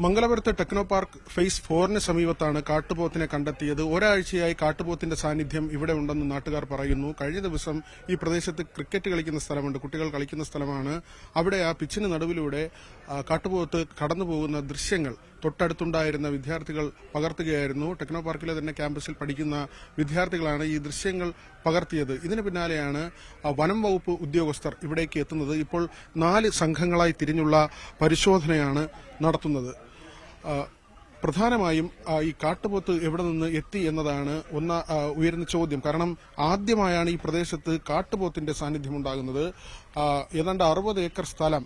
മംഗലപുരത്ത് Technopark phase ഫോറിന് സമീപത്താണ് കാട്ടുപോത്തിനെ കണ്ടെത്തിയത്. ഒരാഴ്ചയായി കാട്ടുപോത്തിന്റെ സാന്നിധ്യം ഇവിടെ ഉണ്ടെന്ന് നാട്ടുകാർ പറയുന്നു. കഴിഞ്ഞ ദിവസം ഈ പ്രദേശത്ത് ക്രിക്കറ്റ് കളിക്കുന്ന സ്ഥലമുണ്ട്. കുട്ടികൾ കളിക്കുന്ന സ്ഥലമാണ്. അവിടെ ആ പിച്ചിന് നടുവിലൂടെ കാട്ടുപോത്ത് കടന്നുപോകുന്ന ദൃശ്യങ്ങൾ തൊട്ടടുത്തുണ്ടായിരുന്ന വിദ്യാർത്ഥികൾ പകർത്തുകയായിരുന്നു. ടെക്നോ പാർക്കിലെ തന്നെ ക്യാമ്പസിൽ പഠിക്കുന്ന വിദ്യാർത്ഥികളാണ് ഈ ദൃശ്യങ്ങൾ പകർത്തിയത്. ഇതിന് പിന്നാലെയാണ് വനം വകുപ്പ് ഉദ്യോഗസ്ഥർ ഇവിടേക്ക് എത്തുന്നത്. ഇപ്പോൾ നാല് സംഘങ്ങളായി തിരിഞ്ഞുള്ള പരിശോധനയാണ് നടത്തുന്നത്. പ്രധാനമായും ഈ കാട്ടുപോത്ത് എവിടെ നിന്ന് എത്തി എന്നതാണ് ഒന്ന ഉയരുന്ന ചോദ്യം. കാരണം ആദ്യമായാണ് ഈ പ്രദേശത്ത് കാട്ടുപോത്തിന്റെ സാന്നിധ്യം ഉണ്ടാകുന്നത്. ഏതാണ്ട് അറുപത് ഏക്കർ സ്ഥലം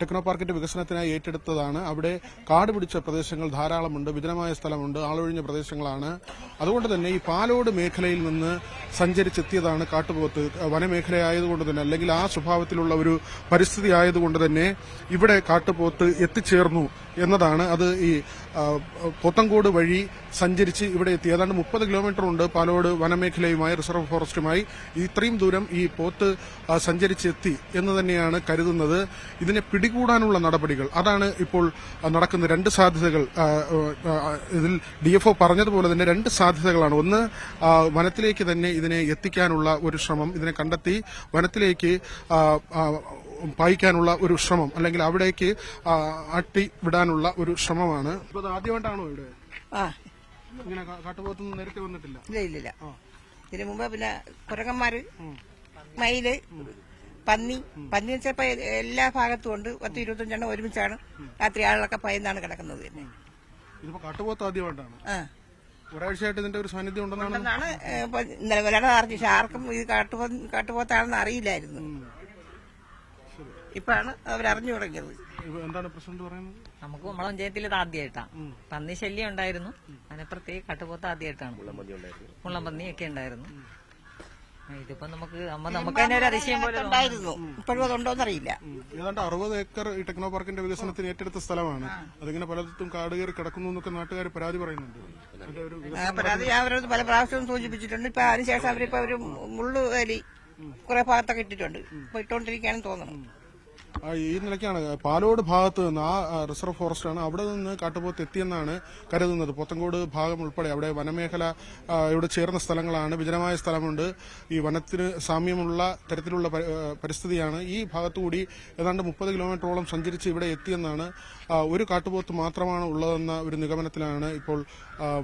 ടെക്നോ പാർക്കിന്റെ വികസനത്തിനായി ഏറ്റെടുത്തതാണ്. അവിടെ കാട് പിടിച്ച പ്രദേശങ്ങൾ ധാരാളമുണ്ട് വിജനമായ സ്ഥലമുണ്ട് ആളൊഴിഞ്ഞ പ്രദേശങ്ങളാണ്. അതുകൊണ്ട് തന്നെ ഈ പാലോട് മേഖലയിൽ നിന്ന് സഞ്ചരിച്ചെത്തിയതാണ് കാട്ടുപോത്ത്. വനമേഖലയായതുകൊണ്ട് തന്നെ അല്ലെങ്കിൽ ആ സ്വഭാവത്തിലുള്ള ഒരു പരിസ്ഥിതി ആയതുകൊണ്ട് തന്നെ ഇവിടെ കാട്ടുപോത്ത് എത്തിച്ചേർന്നു എന്നതാണ്. അത് ഈ പോത്തങ്കോട് വഴി സഞ്ചരിച്ച് ഇവിടെ എത്തി. ഏതാണ്ട് മുപ്പത് കിലോമീറ്റർ ഉണ്ട് പാലോട് വനമേഖലയുമായി റിസർവ് ഫോറസ്റ്റുമായി. ഇത്രയും ദൂരം ഈ പോത്ത് സഞ്ചരിച്ചെത്തി എന്ന് തന്നെയാണ് കരുതുന്നത്. ഇതിനെ പിടികൂടാനുള്ള നടപടികൾ. അതാണ് ഇപ്പോൾ നടക്കുന്ന രണ്ട് സാധ്യതകൾ ഇതിൽ ഡി എഫ് പറഞ്ഞതുപോലെ തന്നെ രണ്ട് സാധ്യതകളാണ്. ഒന്ന് വനത്തിലേക്ക് തന്നെ ഇതിനെ എത്തിക്കാനുള്ള ഒരു ശ്രമം ഇതിനെ കണ്ടെത്തി വനത്തിലേക്ക് പായിക്കാനുള്ള ഒരു ശ്രമം അല്ലെങ്കിൽ അവിടേക്ക് അട്ടി വിടാനുള്ള ഒരു ശ്രമമാണ്. ഇപ്പൊ ആദ്യമായിട്ടാണോ ഇവിടെ? ഇങ്ങനെ നേരത്തെ വന്നിട്ടില്ല? ഇല്ല ഇല്ല ഇതിനു മുമ്പ് പിന്നെ കുരങ്ങന്മാര് മയിൽ പന്നി പന്നി വെച്ചപ്പോ എല്ലാ ഭാഗത്തും ഉണ്ട്. പത്ത് ഇരുപത്തഞ്ചെണ്ണം ഒരുമിച്ചാണ് രാത്രി ആളുകളൊക്കെ ഭയന്നാണ് കിടക്കുന്നത് തന്നെ ഇതിപ്പോ കാട്ടുപോത്ത് ആദ്യമായിട്ടാണ്. ആ. ഒരാഴ്ചയായിട്ട് ഇതിന്റെ ഒരു സാന്നിധ്യം ഉണ്ടെന്നാണ് ഇന്നലെ അറിഞ്ഞു. പക്ഷെ ആർക്കും ഇത് കാട്ടുപോ കാട്ടുപോത്താണെന്ന് അറിയില്ലായിരുന്നു. ഇപ്പാണ് അവരറിഞ്ഞു തുടങ്ങിയത്. എന്താണ് പ്രസിഡന്റ് പറയുന്നത്? നമുക്ക് നമ്മളെ പഞ്ചായത്തിൽ ഇത് ആദ്യമായിട്ടാണ് പന്നി ശല്യം ഉണ്ടായിരുന്നു. അതിനപ്പുറത്തേക്ക് കാട്ടുപോത്ത് ആദ്യമായിട്ടാണ് മുള്ളംപന്നിയൊക്കെ ഉണ്ടായിരുന്നു. ആ, ഇതിപ്പോ നമുക്ക് നമ്മ നമുക്ക് തന്നെ ഒരു അതിശയം പോലെ ഉണ്ടായിരുന്നു ഇപ്പോഴും അതുണ്ടോന്നറിയില്ല. അറിയില്ല ഏതാണ്ട് അറുപത് ഏക്കർ ഈ ടെക്നോ പാർക്കിന്റെ വികസനത്തിന് ഏറ്റെടുത്ത സ്ഥലമാണ്. അതിങ്ങനെ പലയിടത്തും കാട് കയറി കിടക്കുന്നു എന്നൊക്കെ നാട്ടുകാർ പരാതി പറയുന്നുണ്ട്. പരാതി ഞാൻ അവരോട് പല പ്രാവശ്യവും സൂചിപ്പിച്ചിട്ടുണ്ട്. ഇപ്പൊ അതിനുശേഷം അവരിപ്പോ ഒരു മുള്ളു വേലി കുറെ ഭാഗത്തൊക്കെ ഇട്ടിട്ടുണ്ട്. ഇപ്പൊ ഇട്ടോണ്ടിരിക്കാനും തോന്നണം ആ, ഈ നിലയ്ക്കാണ്. പാലോട് ഭാഗത്ത് നിന്ന് ആ റിസർവ് ഫോറസ്റ്റ് ആണ് അവിടെ നിന്ന് കാട്ടുപോത്ത് എത്തിയെന്നാണ് കരുതുന്നത്. പോത്തങ്കോട് ഭാഗം ഉൾപ്പെടെ അവിടെ വനമേഖല ഇവിടെ ചേർന്ന സ്ഥലങ്ങളാണ്. വിജനമായ സ്ഥലമുണ്ട്. ഈ വനത്തിന് സാമ്യമുള്ള തരത്തിലുള്ള പരിസ്ഥിതിയാണ്. ഈ ഭാഗത്തുകൂടി ഏതാണ്ട് മുപ്പത് കിലോമീറ്ററോളം സഞ്ചരിച്ച് ഇവിടെ എത്തിയെന്നാണ് ഒരു കാട്ടുപോത്ത് മാത്രമാണ് ഉള്ളതെന്ന ഒരു നിഗമനത്തിലാണ് ഇപ്പോൾ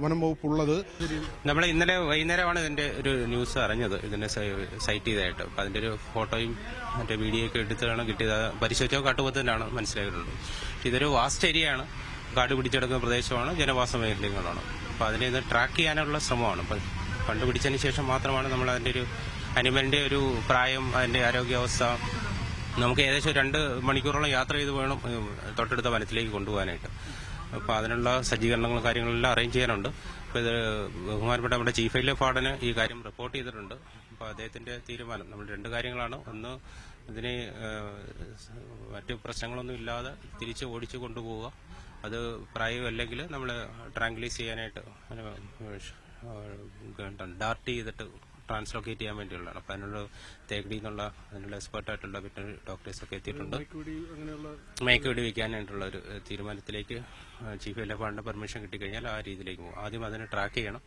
വനം വകുപ്പ് ഉള്ളത്. നമ്മൾ ഇന്നലെ വൈകുന്നേരമാണ് ഇതിന്റെ ഒരു ന്യൂസ് അറിഞ്ഞത്. ഇതിന്റെ സൈറ്റ് ചെയ്തായിട്ട് അതിന്റെ ഒരു ഫോട്ടോയും മറ്റേ വീഡിയോ ഒക്കെ എടുത്താണ് കിട്ടിയത്. പരിശോധിച്ച കാട്ടുപോത്ത് തന്നെയാണ് മനസ്സിലായിട്ടുള്ളത് ഇതൊരു വാസ്റ്റ് ഏരിയ ആണ് കാട് പിടിച്ചെടുക്കുന്ന പ്രദേശമാണ്. ജനവാസ മേഖലകളാണ്. അപ്പൊ അതിനെ ഇത് ട്രാക്ക് ചെയ്യാനുള്ള ശ്രമമാണ്. അപ്പൊ കണ്ടുപിടിച്ചതിന് ശേഷം മാത്രമാണ് നമ്മൾ അതിന്റെ ഒരു അനിമലിന്റെ ഒരു പ്രായം അതിന്റെ ആരോഗ്യാവസ്ഥ നമുക്ക് ഏകദേശം രണ്ട് മണിക്കൂറോളം യാത്ര ചെയ്ത് വേണം തൊട്ടടുത്ത വനത്തിലേക്ക് കൊണ്ടുപോകാനായിട്ട്. അപ്പോൾ അതിനുള്ള സജ്ജീകരണങ്ങളും കാര്യങ്ങളെല്ലാം അറേഞ്ച് ചെയ്യാനുണ്ട്. അപ്പോൾ ഇത് ബഹുമാനപ്പെട്ട നമ്മുടെ ചീഫ് വൈൽഡ് ആർഡിന് ഈ കാര്യം റിപ്പോർട്ട് ചെയ്തിട്ടുണ്ട്. അപ്പോൾ അദ്ദേഹത്തിന്റെ തീരുമാനം. നമ്മൾ രണ്ട് കാര്യങ്ങളാണ്. ഒന്ന് ഇതിനെ മറ്റു പ്രശ്നങ്ങളൊന്നും ഇല്ലാതെ തിരിച്ച് ഓടിച്ചു കൊണ്ടുപോവുക. അത് പ്രായമല്ലെങ്കിൽ നമ്മൾ ട്രാങ്ക്ലീസ് ചെയ്യാനായിട്ട് ഡാർട്ട് ചെയ്തിട്ട് ട്രാൻസ്ലോക്കേറ്റ് ചെയ്യാൻ വേണ്ടിയുള്ളതാണ്. അപ്പം അതിനുള്ള തേക്കടി എന്നുള്ള അതിനുള്ള എക്സ്പേർട്ട് ആയിട്ടുള്ള വെറ്ററിനറി ഡോക്ടേഴ്സ് ഒക്കെ എത്തിയിട്ടുണ്ട് കൂടി വയ്ക്കാനായിട്ടുള്ള ഒരു തീരുമാനത്തിലേക്ക് ചീഫ് ഇലഫാണ്ടിന്റെ പെർമിഷൻ കിട്ടിക്കഴിഞ്ഞാൽ ആ രീതിയിലേക്ക് പോകും ആദ്യം അതിനെ ട്രാക്ക് ചെയ്യണം.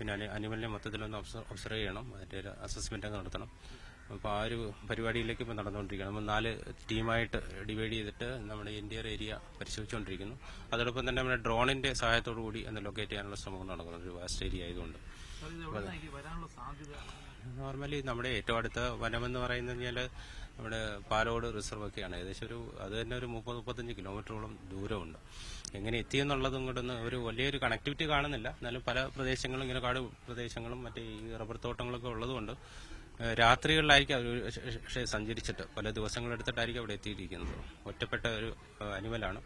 പിന്നെ അനി- അനിമലിനെ മൊത്തത്തിലൊന്ന് ഒബ്സ- ഒബ്സർവ് ചെയ്യണം. അതിന്റെ ഒരു അസസ്മെന്റ് ഒക്കെ നടത്തണം. അപ്പോൾ ആ ഒരു പരിപാടിയിലേക്ക് ഇപ്പോൾ നടന്നുകൊണ്ടിരിക്കുകയാണ്. നമ്മൾ നാല് ടീമായിട്ട് ഡിവൈഡ് ചെയ്തിട്ട് നമ്മുടെ ഇന്ത്യർ ഏരിയ പരിശോധിച്ചുകൊണ്ടിരിക്കുന്നു. അതോടൊപ്പം തന്നെ നമ്മുടെ ഡ്രോണിന്റെ സഹായത്തോടു കൂടി ഒന്ന് ലൊക്കേറ്റ് ചെയ്യാനുള്ള ശ്രമങ്ങൾ നടക്കുന്നു ഒരു വാസ്റ്റ് ഏരിയ ആയതുകൊണ്ട്. നോർമലി നമ്മുടെ ഏറ്റവും അടുത്ത വനമെന്ന് പറയുന്നത് കഴിഞ്ഞാൽ നമ്മുടെ പാലോട് റിസർവ് ഒക്കെയാണ്. ഏകദേശം ഒരു അത് തന്നെ ഒരു മുപ്പത് മുപ്പത്തഞ്ച് കിലോമീറ്ററോളം ദൂരമുണ്ട്. എങ്ങനെ എത്തിയെന്നുള്ളതും കൂടെ ഒരു വലിയൊരു കണക്ടിവിറ്റി കാണുന്നില്ല. എന്നാലും പല പ്രദേശങ്ങളും ഇങ്ങനെ കാട് പ്രദേശങ്ങളും മറ്റേ ഈ റബ്ബർ തോട്ടങ്ങളൊക്കെ ഉള്ളതുകൊണ്ട് രാത്രികളിലായിരിക്കും അവർ പക്ഷേ സഞ്ചരിച്ചിട്ട് പല ദിവസങ്ങളെടുത്തിട്ടായിരിക്കും അവിടെ എത്തിയിരിക്കുന്നത്. ഒറ്റപ്പെട്ട ഒരു അനിമലാണ്.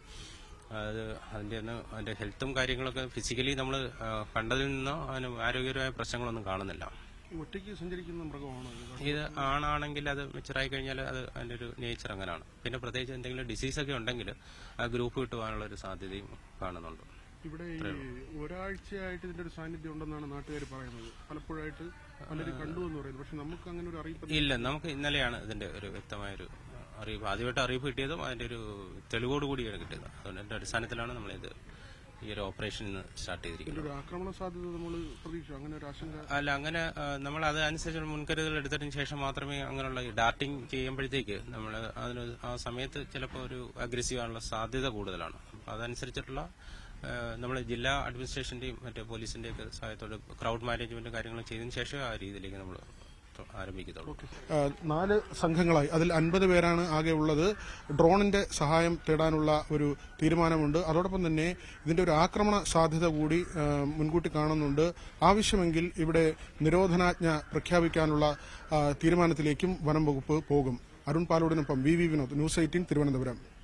അത് അതിന്റെ ഒന്ന് അതിന്റെ ഹെൽത്തും കാര്യങ്ങളൊക്കെ ഫിസിക്കലി നമ്മൾ കണ്ടതിൽ നിന്നോ അതിന് ആരോഗ്യപരമായ പ്രശ്നങ്ങളൊന്നും കാണുന്നില്ല. ഒറ്റയ്ക്ക് സഞ്ചരിക്കുന്ന മൃഗമാണോ ഇത്? ആണാണെങ്കിൽ അത് മെച്ചറായി കഴിഞ്ഞാൽ അത് അതിന്റെ ഒരു നേച്ചർ അങ്ങനെയാണ്. പിന്നെ പ്രത്യേകിച്ച് എന്തെങ്കിലും ഡിസീസ് ഒക്കെ ഉണ്ടെങ്കിൽ ആ ഗ്രൂപ്പ് കിട്ടുവാനുള്ള ഒരു സാധ്യതയും കാണുന്നുണ്ട്. ഇവിടെ ഒരാഴ്ചയായിട്ട് ഇതിന്റെ ഒരു സാന്നിധ്യം ഉണ്ടെന്നാണ് നാട്ടുകാർ പറയുന്നത്. പലപ്പോഴായിട്ട് പലരും കണ്ടു എന്ന് പറയുന്നത് പക്ഷെ നമുക്ക് അങ്ങനെ ഒരു അറിയിപ്പ് ഇല്ല നമുക്ക് ഇന്നലെയാണ് ഇതിന്റെ ഒരു വ്യക്തമായ ഒരു അറിയിപ്പ്. ആദ്യമായിട്ട് അറിയിപ്പ് കിട്ടിയതും അതിന്റെ ഒരു തെളിവോട് കൂടിയാണ് കിട്ടിയത്. അതുകൊണ്ട് അടിസ്ഥാനത്തിലാണ് നമ്മളിത് ഈ ഒരു ഓപ്പറേഷൻ സ്റ്റാർട്ട് ചെയ്തിരിക്കുന്നത് ആക്രമണ സാധ്യത നമ്മൾ പ്രതീക്ഷ അങ്ങനെ ഒരു ആശങ്ക? അല്ല അങ്ങനെ നമ്മൾ അത് അനുസരിച്ച് മുൻകരുതൽ എടുത്തതിന് ശേഷം മാത്രമേ അങ്ങനെയുള്ള ഡാർട്ടിംഗ് ഡാർട്ടിങ് ചെയ്യുമ്പോഴത്തേക്ക് നമ്മൾ അതിന് ആ സമയത്ത് ചിലപ്പോൾ ഒരു അഗ്രസീവ് ആണുള്ള സാധ്യത കൂടുതലാണ്. അപ്പൊ അതനുസരിച്ചിട്ടുള്ള നമ്മൾ ജില്ലാ അഡ്മിനിസ്ട്രേഷന്റെയും മറ്റേ പോലീസിന്റെയും ഒക്കെ സഹായത്തോടെ ക്രൗഡ് മാനേജ്മെന്റ് കാര്യങ്ങൾ ചെയ്തതിന് ശേഷം ആ രീതിയിലേക്ക് നമ്മൾ ആരംഭിക്കത്തുള്ളൂ. നാല് സംഘങ്ങളായി. അതിൽ അൻപത് പേരാണ് ആകെ ഉള്ളത്. ഡ്രോണിന്റെ സഹായം തേടാനുള്ള ഒരു തീരുമാനമുണ്ട്. അതോടൊപ്പം തന്നെ ഇതിന്റെ ഒരു ആക്രമണ സാധ്യത കൂടി മുൻകൂട്ടി കാണുന്നുണ്ട്. ആവശ്യമെങ്കിൽ ഇവിടെ നിരോധനാജ്ഞ പ്രഖ്യാപിക്കാനുള്ള തീരുമാനത്തിലേക്കും വനം വകുപ്പ് പോകും. Arun പാലോടിനൊപ്പം V V Vinod news eighteen Thiruvananthapuram.